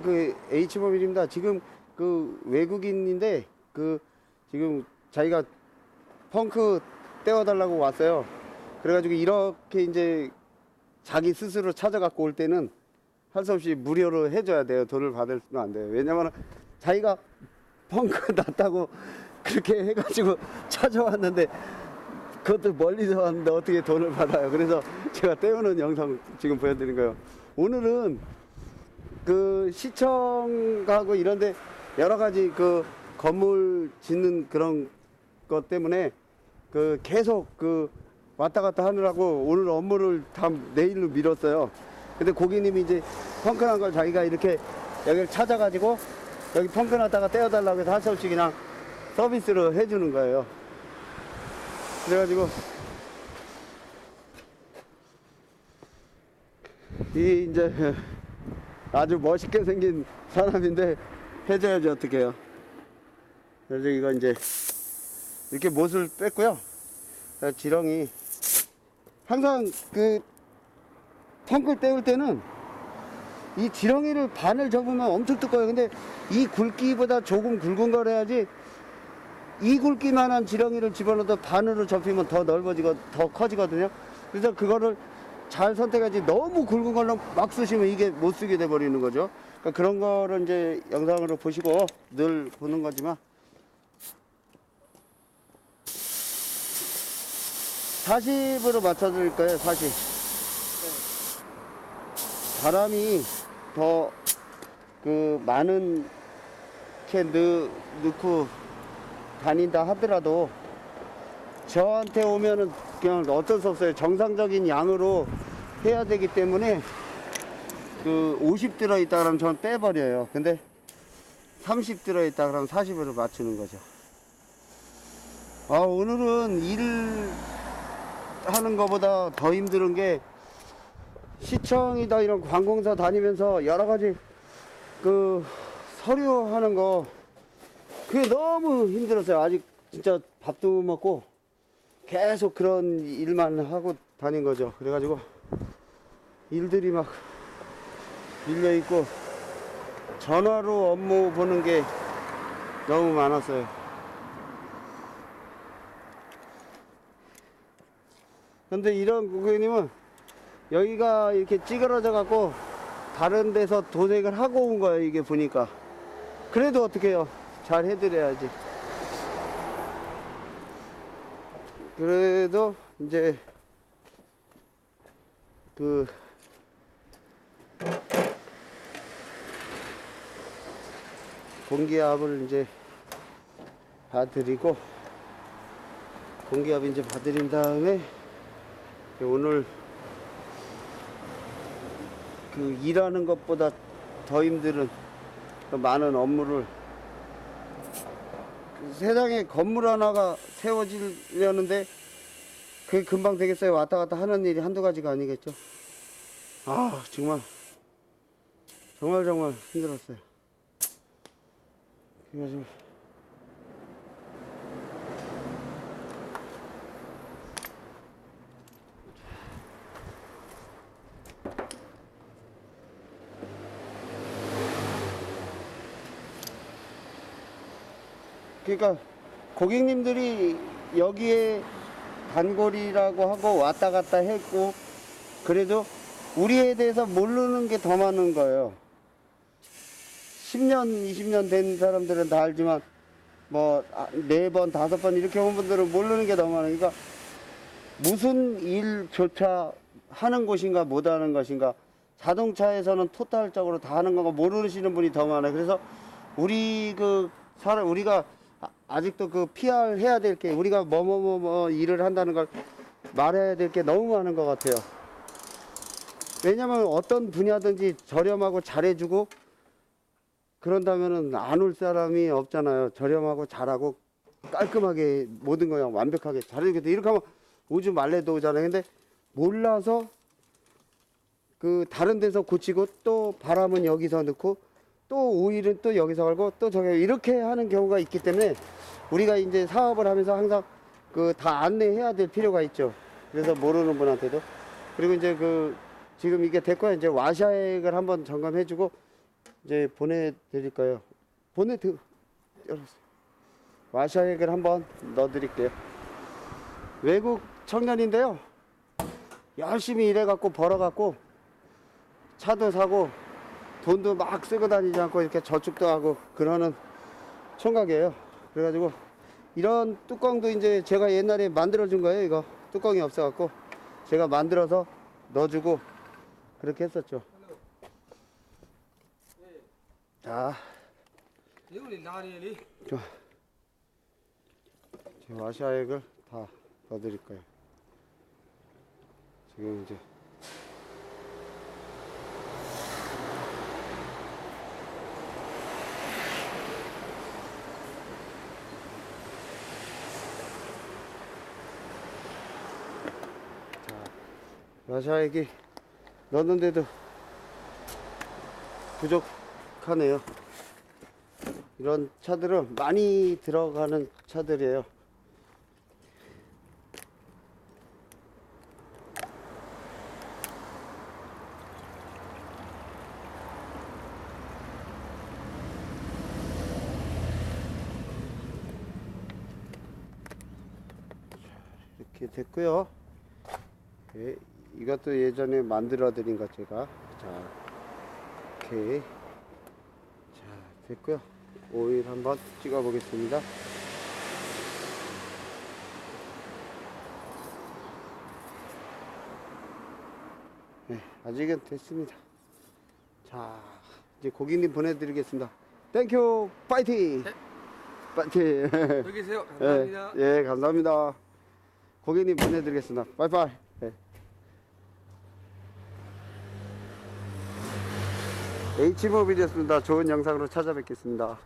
그 H모빌입니다. 지금 그 외국인인데 그 지금 자기가 펑크 떼어달라고 왔어요. 그래가지고 이렇게 이제 자기 스스로 찾아갖고 올 때는 할 수 없이 무료로 해줘야 돼요. 돈을 받으면 안 돼요. 왜냐면 자기가 펑크 났다고 그렇게 해가지고 찾아왔는데 그것도 멀리서 왔는데 어떻게 돈을 받아요. 그래서 제가 떼우는 영상 지금 보여드린 거예요. 오늘은 그 시청하고 이런데 여러 가지 그 건물 짓는 그런 것 때문에 그 계속 그 왔다 갔다 하느라고 오늘 업무를 다 내일로 미뤘어요. 근데 고객님이 이제 펑크난 걸 자기가 이렇게 여기를 찾아가지고 여기 펑크 났다가 떼어달라고 해서 할수 없이 그냥 서비스로 해주는 거예요. 그래가지고 이 이제 아주 멋있게 생긴 사람인데 해줘야지 어떡해요. 그래서 이거 이제 이렇게 못을 뺐고요. 자, 지렁이 항상 그 펑크를 떼울 때는 이 지렁이를 반을 접으면 엄청 두꺼워요. 근데 이 굵기보다 조금 굵은 걸 해야지 이 굵기만한 지렁이를 집어넣어도 반으로 접히면 더 넓어지고 더 커지거든요. 그래서 그거를 잘 선택하지 너무 굵은 걸로 막 쓰시면 이게 못 쓰게 돼 버리는 거죠. 그러니까 그런 거를 이제 영상으로 보시고 늘 보는 거지만 40으로 맞춰드릴 거예요, 40. 바람이 더 그 많은 캐 넣, 넣고 다닌다 하더라도 저한테 오면은 그냥 어쩔 수 없어요. 정상적인 양으로 해야 되기 때문에 그 50 들어있다 그러면 저는 빼버려요. 근데 30 들어있다 그러면 40으로 맞추는 거죠. 아, 오늘은 일 하는 것보다 더 힘든 게 시청이다 이런 관공서 다니면서 여러 가지 그 서류 하는 거 그게 너무 힘들었어요. 아직 진짜 밥도 못 먹고 계속 그런 일만 하고 다닌 거죠. 그래가지고 일들이 막 밀려 있고 전화로 업무 보는 게 너무 많았어요. 근데 이런 고객님은 여기가 이렇게 찌그러져 갖고 다른 데서 도색을 하고 온 거예요. 이게 보니까. 그래도 어떡해요. 잘 해드려야지. 그래도 이제 그 공기압을 이제 봐드리고 공기압 이제 봐드린 다음에 오늘 그 일하는 것보다 더 힘든 그 많은 업무를 그 세상에 건물 하나가 세워지려는데 그게 금방 되겠어요. 왔다 갔다 하는 일이 한두 가지가 아니겠죠. 아, 정말, 정말 정말 힘들었어요. 그래가지고 그러니까 고객님들이 여기에 단골이라고 하고 왔다 갔다 했고 그래도 우리에 대해서 모르는 게 더 많은 거예요. 10년, 20년 된 사람들은 다 알지만 뭐 네 번, 다섯 번 이렇게 온 분들은 모르는 게더 많아요. 그러니까 무슨 일조차 하는 곳인가 못 하는 것인가 자동차에서는 토탈적으로 다 하는 건가 모르시는 분이 더 많아요. 그래서 우리 그 사람 우리가 아- 아직도 그 PR 해야 될 게 우리가 뭐뭐뭐뭐 일을 한다는 걸 말해야 될 게 너무 많은 것 같아요. 왜냐면 어떤 분야든지 저렴하고 잘해주고 그런다면은 안 올 사람이 없잖아요. 저렴하고 잘하고 깔끔하게 모든 거 그냥 완벽하게 잘해주겠다. 이렇게 하면 오지 말래도 오잖아요. 근데 몰라서 그 다른 데서 고치고 또 바람은 여기서 넣고 또 오일은 또 여기서 갈고 또 저기 이렇게 하는 경우가 있기 때문에 우리가 이제 사업을 하면서 항상 그 다 안내해야 될 필요가 있죠. 그래서 모르는 분한테도 그리고 이제 그 지금 이게 됐고 이제 와샤액을 한번 점검해주고 이제 보내드릴까요? 보내드. 와샤액을 한번 넣어드릴게요. 외국 청년인데요. 열심히 일해갖고 벌어갖고 차도 사고 돈도 막 쓰고 다니지 않고 이렇게 저축도 하고 그러는 총각이에요. 그래가지고 이런 뚜껑도 이제 제가 옛날에 만들어준 거예요. 이거 뚜껑이 없어갖고 제가 만들어서 넣어주고 그렇게 했었죠. 자. 이거는 나리엘이. 자. 지금 아시아액을 다 넣어드릴 거예요. 지금 이제. 자, 아시아액이 넣었는데도 부족 하네요. 이런 차들은 많이 들어가는 차들이에요. 이렇게 됐고요. 예, 이것도 예전에 만들어 드린 것 제가 자 이렇게 자 됐고요. 오일 한번 찍어 보겠습니다. 네, 아직은 됐습니다. 자, 이제 고객님 보내드리겠습니다. 땡큐, 파이팅! 네. 파이팅! 여기 계세요 예, 감사합니다 예, 감사합니다. 고객님 보내드리겠습니다. 빠이빠이. 예. H모빌이었습니다. 좋은 영상으로 찾아뵙겠습니다.